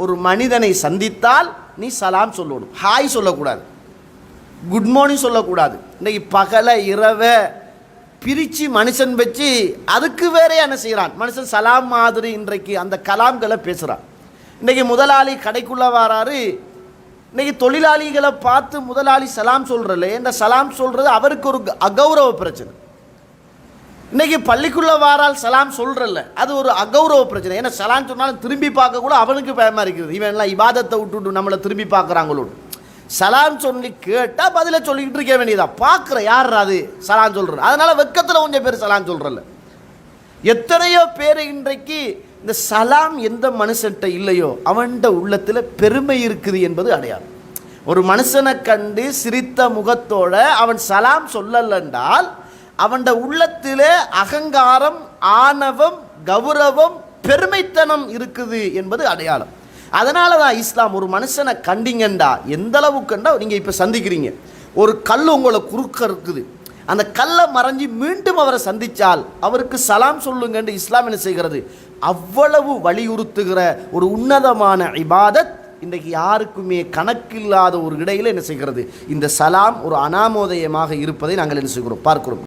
ஒரு மனிதனை சந்தித்தால் நீ சலாம் சொல்லணும். ஹாய் சொல்லக்கூடாது. குட் மார்னிங் சொல்லக்கூடாது. இன்றைக்கி பகலை இரவை பிரித்து மனுஷன் வச்சு அதுக்கு வேற என்ன செய்கிறான் மனுஷன் சலாம் மாதிரி இன்றைக்கு அந்த கலாம்களை பேசுகிறான் இன்றைக்கி முதலாளி கடைக்குள்ளே வராரு. இன்றைக்கி தொழிலாளிகளை பார்த்து முதலாளி சலாம் சொல்கிறல இந்த சலாம் சொல்கிறது அவருக்கு ஒரு அகௌரவ பிரச்சனை. இன்னைக்கு பள்ளிக்குள்ளே வாரால் சலாம் சொல்கிறல்ல அது ஒரு அகௌரவ பிரச்சனை. ஏன்னா சலாம் சொன்னாலும் திரும்பி பார்க்க கூட அவனுக்கு பயமாக இருக்குது. இவன் எல்லாம் இபாதத்தை விட்டுட்டு நம்மளை திரும்பி பார்க்குறாங்களோடு சலாம் சொல்லி கேட்டால் பதில சொல்லிக்கிட்டு இருக்க வேண்டியதா? பார்க்குற யார் அது? சலான் சொல்கிறேன் அதனால் வெக்கத்தில் கொஞ்சம் பேர் சலான் சொல்கிறல்ல எத்தனையோ பேர் இன்றைக்கு இந்த சலாம் எந்த மனுஷன்ட்ட இல்லையோ அவன்கிட்ட உள்ளத்தில் பெருமை இருக்குது என்பது அடையாளம். ஒரு மனுஷனை கண்டு சிரித்த முகத்தோட அவன் சலாம் சொல்லலென்றால் அவன் உள்ளத்திலே அகங்காரம் ஆணவம் கௌரவம் பெருமைத்தனம் இருக்குது என்பது அடையாளம். அதனால தான் இஸ்லாம் ஒரு மனுஷனை கண்டிங்கண்டா? எந்த அளவுக்குண்டா நீங்கள் இப்போ சந்திக்கிறீங்க. ஒரு கல் உங்களை குறுக்க இருக்குது. அந்த கல்லை மறைஞ்சி மீண்டும் அவரை சந்தித்தால் அவருக்கு சலாம் சொல்லுங்கன்னு இஸ்லாம் என்ன செய்கிறது? அவ்வளவு வலியுறுத்துகிற ஒரு உன்னதமான இபாதத் இன்றைக்கு யாருக்குமே கணக்கில்லாத ஒரு இடையில் என்ன செய்கிறது? இந்த சலாம் ஒரு அனாமோதயமாக இருப்பதை நாங்கள் என்ன செய்கிறோம்? பார்க்கிறோம்.